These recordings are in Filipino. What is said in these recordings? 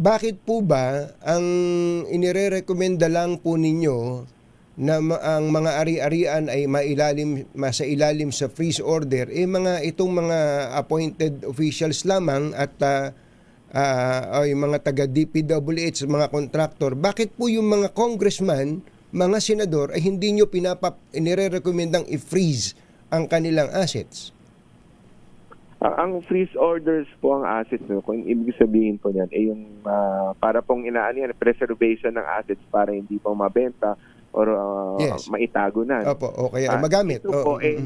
bakit po ba ang inirerekomenda lang po ninyo na ma- ang mga ari-arian ay mailalim sa ilalim sa freeze order eh mga itong mga appointed officials lamang at ah, ah, ay mga taga DPWH mga contractor bakit po yung mga congressman mga senador ay hindi nyo pinapa inirerekomendang i-freeze ang kanilang assets Ang- ang freeze orders po ang asset no, kung ibig sabihin po niyan ay yung ah, para pong inaano yan, preservation ng assets para hindi po mabenta or ah, Yes. maitago na. opo o kaya Ah, magamit Ito Oo, po eh,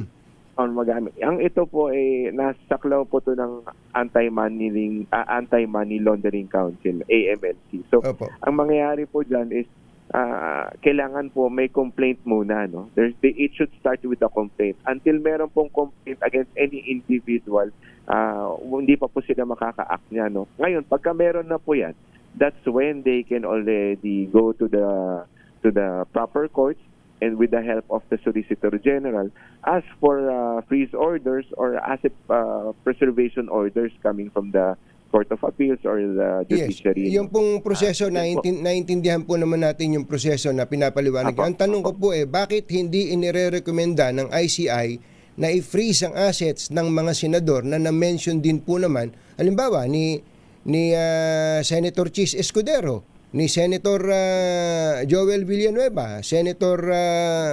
on magamit. Ang ito po ay nasaklaw po to ng Anti-Money ah, Anti-Money Laundering Council, AMLC. So, opo ang mangyayari po diyan is ah, kailangan po may complaint muna no? There's the, it should start with a complaint. Until meron pong complaint against any individual ah, hindi pa po sila makaka-act niya no? Ngayon pagka meron na po yan that's when they can already go to the to the proper courts and with the help of the Solicitor General ask for ah, freeze orders or asset ah, preservation orders coming from the Court of Appeals or the Yes, judiciary. yung pong proseso, Ah, naintin, naintindihan po naman natin yung proseso na pinapaliwanag. Apo, Ang tanong ko po eh, bakit hindi inirerekomenda ng ICI na i-freeze ang assets ng mga senador na na-mention din po naman, halimbawa ni ni ah, Senator Chis Escudero, ni Senator ah, Joel Villanueva, Senator ah,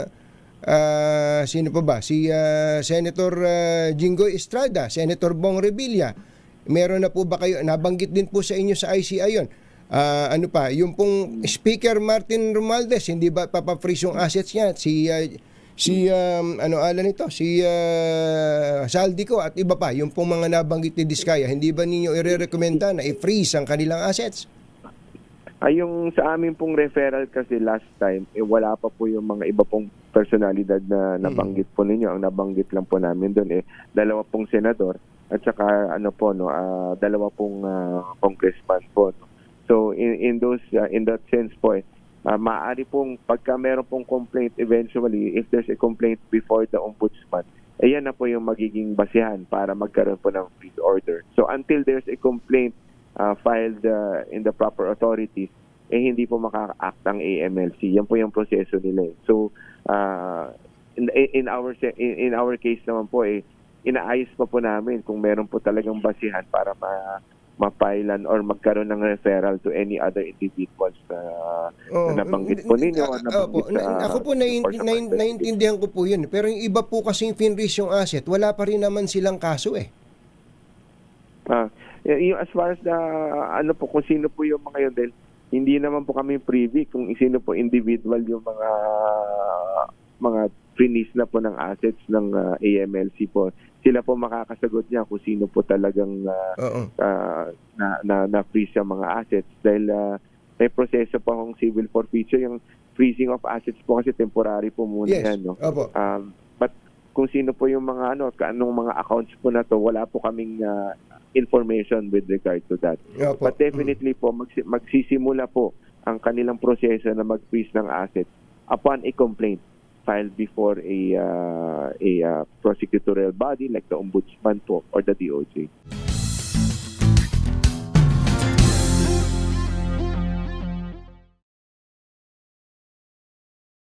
ah, sino pa ba? Si ah, Senator ah, Jinggoy Estrada, Senator Bong Revilla. Meron na po ba kayo, nabanggit din po sa inyo sa ICI yun. Ah, ano pa, yung pong Speaker Martin Romualdez, hindi ba papafreeze yung assets niya? Si, ah, si um, ano ala nito, si ah, Saldico at iba pa, yung pong mga nabanggit ni Diskaya, hindi ba ninyo irerekomenda na i-freeze ang kanilang assets? Ay, yung sa amin pong referral kasi last time, eh, wala pa po yung mga iba pong personalidad na nabanggit po ninyo. Ang nabanggit lang po namin doon eh, dalawa pong senador at saka ano po, no, ah, dalawa pong ah, congressman po. No. So, in, in those, ah, in that sense po eh, ah, maaari pong, pagka meron pong complaint eventually, if there's a complaint before the ombudsman, eh yan na po yung magiging basihan para magkaroon po ng freeze order. So, until there's a complaint uh, filed uh, in the proper authorities, eh hindi po makaka-act ang AMLC. Yan po yung proseso nila. eh. So, uh, in, in our in, in our case naman po eh inaayos pa po namin kung meron po talagang basihan para ma mapailan or magkaroon ng referral to any other individuals na, Oo. na nabanggit po ninyo. Ah, nabanggit opo. Na- ako po nain, nain, naiintindihan ko po yun. Pero yung iba po kasing finreeze yung asset, wala pa rin naman silang kaso eh. Ah, yung as far as the ano po kung sino po yung mga yun dahil hindi naman po kami privy kung sino po individual yung mga mga freeze na po ng assets ng ah, AMLC po. Sila po makakasagot niya kung sino po talagang Oo. ah, na, na, na freeze yung mga assets dahil ah, may proseso pa kung civil forfeiture yung freezing of assets po kasi temporary po muna Yes. yan no. Opo. Um, but kung sino po yung mga ano, anong mga accounts po na to, wala po kaming uh, information with regard to that. Opo. But definitely po, magsi- magsisimula po ang kanilang proseso na mag-freeze ng assets upon a complaint filed before a uh, a uh, prosecutorial body like the ombudsman po or the DOJ.